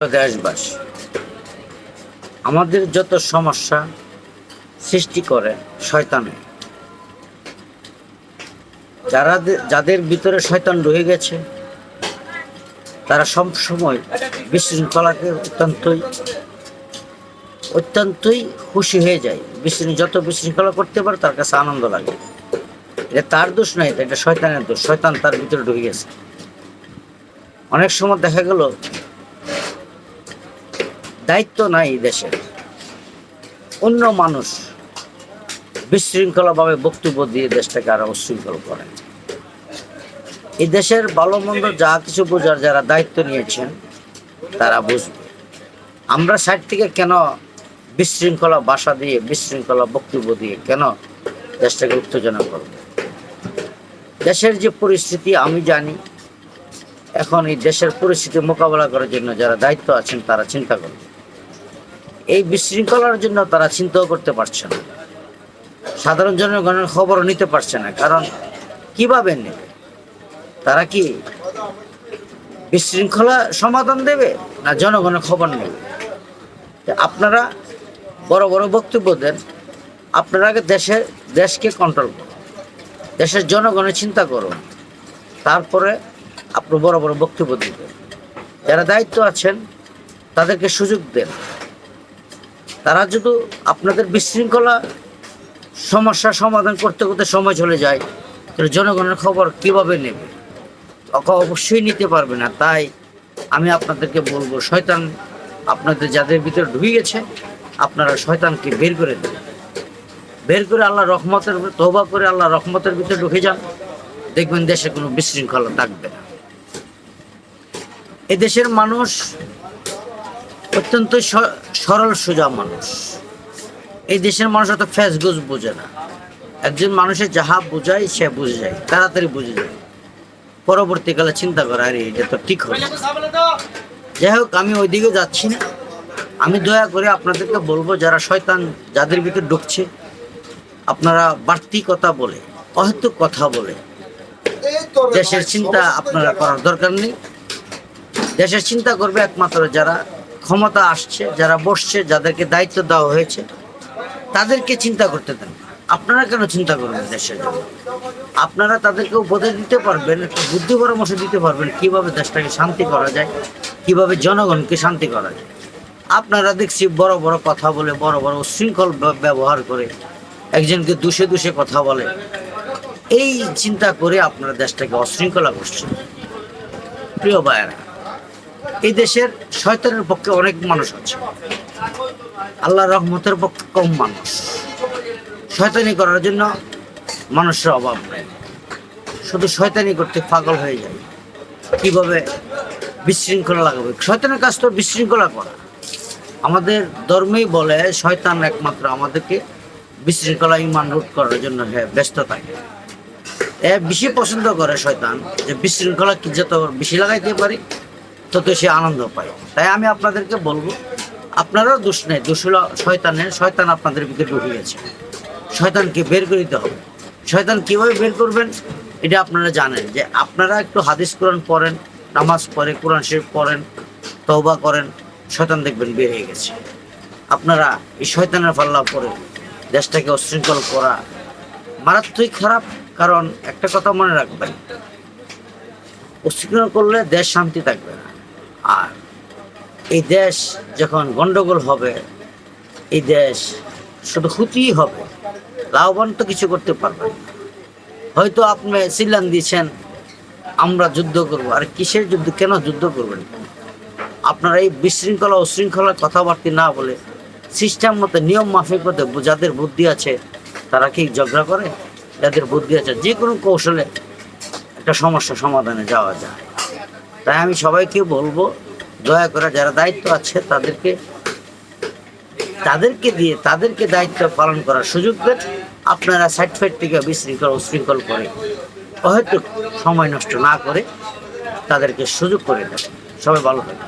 দেশবাসী আমাদের যত সমস্যা সৃষ্টি করে শয়তানে, যারা যাদের ভিতরে শয়তান ঢুকে গেছে, তারা সব সময় বিশৃঙ্খলাকে অত্যন্তই অত্যন্তই খুশি হয়ে যায়। বিশৃঙ্খ যত বিশৃঙ্খলা করতে পারে তার কাছে আনন্দ লাগে। এটা তার দোষ নয়, এটা শয়তানের দোষ। শয়তান তার ভিতরে ঢুকে গেছে। অনেক সময় দেখা গেল দায়িত্ব নাই দেশের। অন্য মানুষ বিশৃঙ্খলাভাবে বক্তব্য দিয়ে দেশটাকে আরও উশৃঙ্খল করে। এই দেশের ভালো মন্দ যা কিছু বোঝার যারা দায়িত্ব নিয়েছেন, তারা বুঝবে। আমরা সাইড থেকে কেন বিশৃঙ্খলা বাসা দিয়ে, বিশৃঙ্খলা বক্তব্য দিয়ে কেন দেশটাকে উত্তেজনা করব? দেশের যে পরিস্থিতি, আমি জানি, এখন এই দেশের পরিস্থিতি মোকাবেলা করার জন্য যারা দায়িত্ব আছেন, তারা চিন্তা করবে এই বিশৃঙ্খলার জন্য তারা চিন্তাও করতে পারছে না। সাধারণ জনগণের খবরও নিতে পারছে না, কারণ কীভাবে নেবে? তারা কি বিশৃঙ্খলা সমাধান দেবে না জনগণের খবর নেবে? আপনারা বড় বড় বক্তব্য দেন, আপনারা আগে দেশের দেশকে কন্ট্রোল করুন। দেশের জনগণের চিন্তা করুন। তারপরে আপনি বড় বড় বক্তব্য দিবেন। যারা দায়িত্ব আছেন, তাদেরকে সুযোগ দেন। তারা যদি আপনাদের বিশৃঙ্খলা সমস্যার সমাধান করতে করতে সময় চলে যায়, তাহলে জনগণের খবর কীভাবে নেবে? অবশ্যই নিতে পারবে না। তাই আমি আপনাদেরকে বলব, শয়তান আপনাদের যাদের ভিতরে ঢুকে গেছে, আপনারা শয়তানকে বের করে দেন। বের করে আল্লাহ রহমতের তহবা করে আল্লাহ রহমতের ভিতরে ঢুকে যান। দেখবেন দেশে কোনো বিশৃঙ্খলা থাকবে না। এদেশের মানুষ অত্যন্ত সরল, সোজা মানুষ। এই দেশের মানুষ অত ফেস ফ্যাসগুজ বোঝে না। একজন মানুষের যাহা বোঝায়, সে বুঝে। যায় তাড়াতাড়ি বুঝে যায়। পরবর্তীকালে চিন্তা করে, আরে, এটা তো ঠিক হবে যাই হোক, আমি ওইদিকে যাচ্ছি না। আমি দয়া করে আপনাদেরকে বলব, যারা শয়তান যাদের ভিতরে ঢুকছে, আপনারা বাড়তি কথা বলে অহেতুক কথা বলে, দেশের চিন্তা আপনারা করার দরকার নেই। দেশের চিন্তা করবে একমাত্র যারা ক্ষমতা আসছে, যারা বসছে, যাদেরকে দায়িত্ব দেওয়া হয়েছে, তাদেরকে চিন্তা করতে দেন। আপনারা কেন চিন্তা করবেন দেশের জন্য? আপনারা তাদেরকে উপদেশ দিতে পারবেন, একটা বুদ্ধি পরামর্শ দিতে পারবেন কীভাবে দেশটাকে শান্তি করা যায়, কীভাবে জনগণকে শান্তি করা যায়। আপনারা দেখছি বড় বড় কথা বলে, বড় বড় উশৃঙ্খল ব্য- ব্যবহার করে একজনকে দুষে দুষে কথা বলে। এই চিন্তা করে আপনারা দেশটাকে অশৃঙ্খলা করছেন। প্রিয় ভাইয়েরা এই দেশের শয়তানের পক্ষে অনেক মানুষ আছে। আল্লাহ রহমতের পক্ষে কম মানুষ। শয়তানি করার জন্য মানুষের অভাব নেই। শুধু শয়তানি করতে পাগল হয়ে যায়। কীভাবে বিশৃঙ্খলা লাগাবে? শয়তানের কাজ তো বিশৃঙ্খলা করা। আমাদের ধর্মেই বলে শয়তান একমাত্র আমাদেরকে বিশৃঙ্খলা ইমান রোধ করার জন্য হ্যাঁ ব্যস্ত থাকে। এ বেশি পছন্দ করে শয়তান যে বিশৃঙ্খলা কি যত বেশি লাগাইতে পারি তত সে আনন্দ পায়। তাই আমি আপনাদেরকে বলব, আপনারাও দোষ নেই, দোষ হলো শয়তানের শয়তান আপনাদের ভিতরে ঢুকে গেছে। শয়তানকে বের করে দিতে হবে। শয়তান কীভাবে বের করবেন, এটা আপনারা জানেন যে আপনারা একটু হাদিস কোরআন পড়েন, নামাজ পড়ে, কোরআন শরীফ পড়েন, তওবা করেন, শয়তান দেখবেন বের হয়ে গেছে। আপনারা এই শয়তানের পাল্লা পড়ে, দেশটাকে অশৃঙ্খল করা মারাত্মক খারাপ। কারণ একটা কথা মনে রাখবেন উশৃঙ্খল করলে দেশ শান্তি থাকবে না। আর এই দেশ যখন গন্ডগোল হবে, এই দেশ শুধু ক্ষতিই হবে, লাভবান তো কিছু করতে পারবেন না। হয়তো আপনি সিলান দিয়েছেন, আমরা যুদ্ধ করব, আর কিসের যুদ্ধ, কেন যুদ্ধ করবেন? আপনারা এই বিশৃঙ্খলা উশৃঙ্খলা কথাবার্তা না বলে সিস্টেম মতো, নিয়ম মাফিক মতো যাদের বুদ্ধি আছে, তারা কি ঝগড়া করে? যাদের বুদ্ধি আছে, যে কোনো কৌশলে একটা সমস্যা সমাধানে যাওয়া যায়। তাই আমি সবাইকে বলব, দয়া করে যারা দায়িত্ব আছে তাদেরকে তাদেরকে দিয়ে, তাদেরকে দায়িত্ব পালন করার সুযোগ দেন। আপনারা সাইড থেকে বিশৃঙ্খল, উশৃঙ্খল করে, হয়তো সময় নষ্ট না করে তাদেরকে সুযোগ করে দেন। সবাই ভালো থাকবে